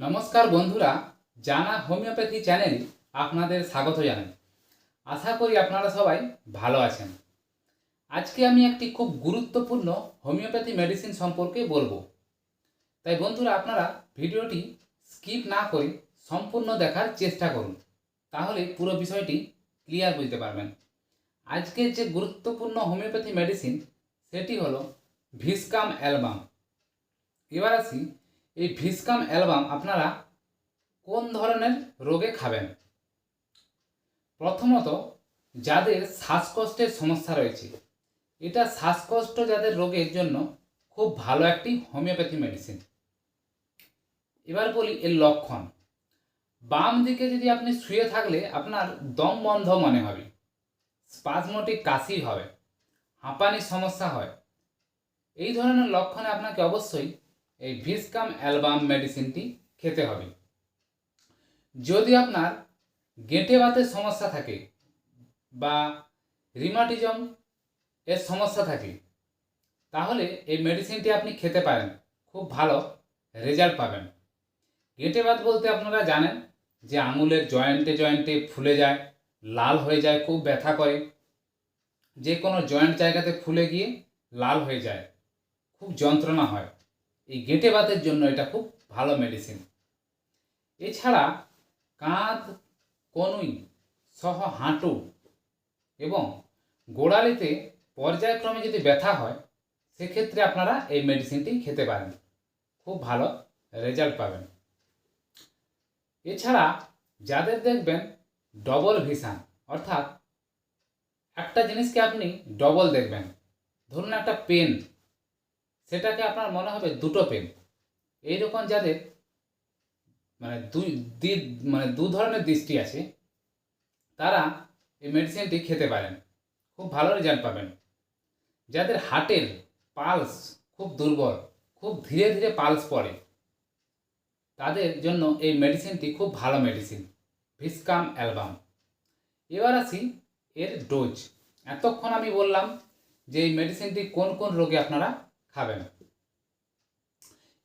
নমস্কার বন্ধুরা, জানা হোমিওপ্যাথি চ্যানেলে আপনাদের স্বাগত জানাই। আশা করি আপনারা সবাই ভালো আছেন। আজকে আমি একটি খুব গুরুত্বপূর্ণ হোমিওপ্যাথি মেডিসিন সম্পর্কে বলব। তাই বন্ধুরা, আপনারা ভিডিওটি স্কিপ না করে সম্পূর্ণ দেখার চেষ্টা করুন, তাহলে পুরো বিষয়টি ক্লিয়ার বুঝতে পারবেন। আজকের যে গুরুত্বপূর্ণ হোমিওপ্যাথি মেডিসিন, সেটি হলো ভিসকাম অ্যালবাম। এবার আসি এই ভিসকাম অ্যালবাম আপনারা কোন ধরনের রোগে খাবেন? প্রথমত, যাদের শ্বাসকষ্টের সমস্যা রয়েছে, এটা শ্বাসকষ্ট যাদের রোগের জন্য খুব ভালো একটি হোমিওপ্যাথি মেডিসিন এবার বলি এর লক্ষণ। বাম দিকে যদি আপনি শুয়ে থাকলে আপনার দম বন্ধ মনে হবে, স্পাজমোটিক কাশি হবে, হাঁপানির সমস্যা হয়। এই ধরনের লক্ষণে আপনাকে অবশ্যই এই ভিসকাম অ্যালবাম মেডিসিনটি খেতে হবে। যদি আপনার গেঁটে বাতের সমস্যা থাকে বা রিমাটিজম এর সমস্যা থাকে, তাহলে এই মেডিসিনটি আপনি খেতে পারেন। খুব ভালো রেজাল্ট পাবেন। গেঁটে বাত বলতে আপনারা জানেন যে আঙুলের জয়েন্টে জয়েন্টে ফুলে যায়, লাল হয়ে যায়, খুব ব্যথা করে। যে কোনো জয়েন্ট জায়গাতে ফুলে গিয়ে লাল হয়ে যায়। খুব যন্ত্রণা হয়। এই গেঁটে বাতের জন্য এটা খুব ভালো মেডিসিন এছাড়া কাঁধ, কনুই সহ হাঁটু এবং গোড়ালিতে পর্যায়ক্রমে যদি ব্যথা হয়, সেক্ষেত্রে আপনারা এই মেডিসিনটি খেতে পারেন। খুব ভালো রেজাল্ট পাবেন। এছাড়া যাদের দেখবেন ডবল ভিশন অর্থাৎ একটা জিনিসকে আপনি ডবল দেখবেন। ধরুন একটা পেন সেটাকে আপনার মনে হবে দুটো পেন এইরকম যাদের মানে দুই মানে দু ধরনের দৃষ্টি আছে, তারা এই মেডিসিনটি খেতে পারেন। খুব ভালো রেজাল্ট পাবেন। যাদের হার্টের পালস খুব দুর্বল, খুব ধীরে ধীরে পালস পড়ে, তাদের জন্য এই মেডিসিনটি খুব ভালো মেডিসিন ভিসকাম অ্যালবাম এবার আসি এর ডোজ এতক্ষণ আমি বললাম যে এই মেডিসিনটি কোন কোন রোগে আপনারা খাবেন।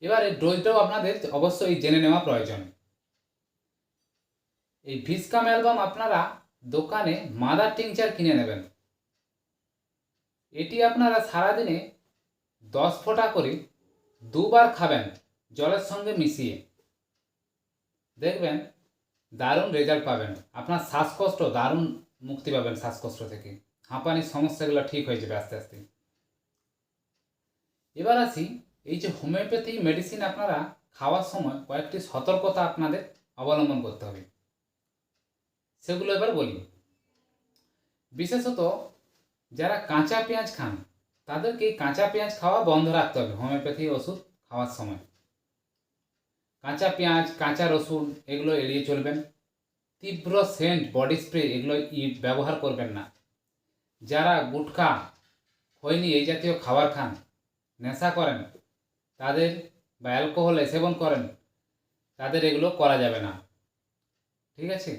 এবার ডোজটাও আপনাদের অবশ্যই জেনে নেওয়া প্রয়োজন। এই ভিসকাম অ্যালবাম আপনারা দোকানে মাদার টিংচার কিনে নেবেন। এটি আপনারা সারাদিনে দশ ফোঁটা করে দুবার খাবেন জলের সঙ্গে মিশিয়ে। দেখবেন দারুণ রেজাল্ট পাবেন। আপনার শ্বাসকষ্ট, দারুণ মুক্তি পাবেন শ্বাসকষ্ট থেকে। হাঁপানির সমস্যাগুলো ঠিক হয়ে যাবে আস্তে আস্তে। এবার আসি, এই যে হোমিওপ্যাথি মেডিসিন আপনারা খাওয়ার সময় কয়েকটি সতর্কতা আপনাদের অবলম্বন করতে হবে। সেগুলো এবার বলি। বিশেষত যারা কাঁচা পেঁয়াজ খান, তাদেরকে কাঁচা পেঁয়াজ খাওয়া বন্ধ রাখতে হবে হোমিওপ্যাথি ওষুধ খাওয়ার সময়। কাঁচা পেঁয়াজ, কাঁচা রসুন এগুলো এড়িয়ে চলবেন। তীব্র সেন্ট বডি স্প্রে এগুলো ব্যবহার করবেন না। যারা গুটখা, খৈনি এই জাতীয় খাবার খান নেশা করেন, তাদের বা অ্যালকোহল সেবন করেন, তাদের এগুলো করা যাবে না। ঠিক আছে?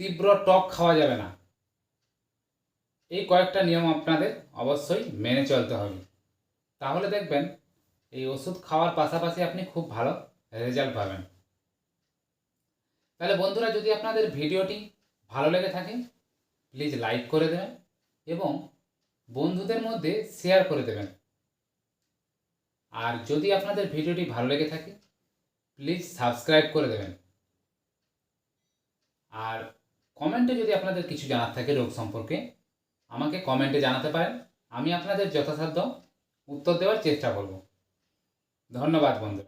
তীব্র টক খাওয়া যাবে না। এই কয়েকটা নিয়ম আপনাদের অবশ্যই মেনে চলতে হবে। তাহলে দেখবেন, এই ওষুধ খাওয়ার পাশাপাশি আপনি খুব ভালো রেজাল্ট পাবেন। তাহলে বন্ধুরা, যদি আপনাদের ভিডিওটি ভালো লেগে থাকে, প্লিজ লাইক করে দেবেন এবং বন্ধুদের মধ্যে শেয়ার করে দেবেন। আর যদি আপনাদের ভিডিওটি ভালো লেগে থাকে প্লিজ সাবস্ক্রাইব করে দেবেন। আর কমেন্টে যদি আপনাদের কিছু জানার থাকে রোগ সম্পর্কে, আমাকে কমেন্টে জানাতে পারেন। আমি আপনাদের যথাসাধ্য উত্তর দেওয়ার চেষ্টা করব। ধন্যবাদ বন্ধুরা।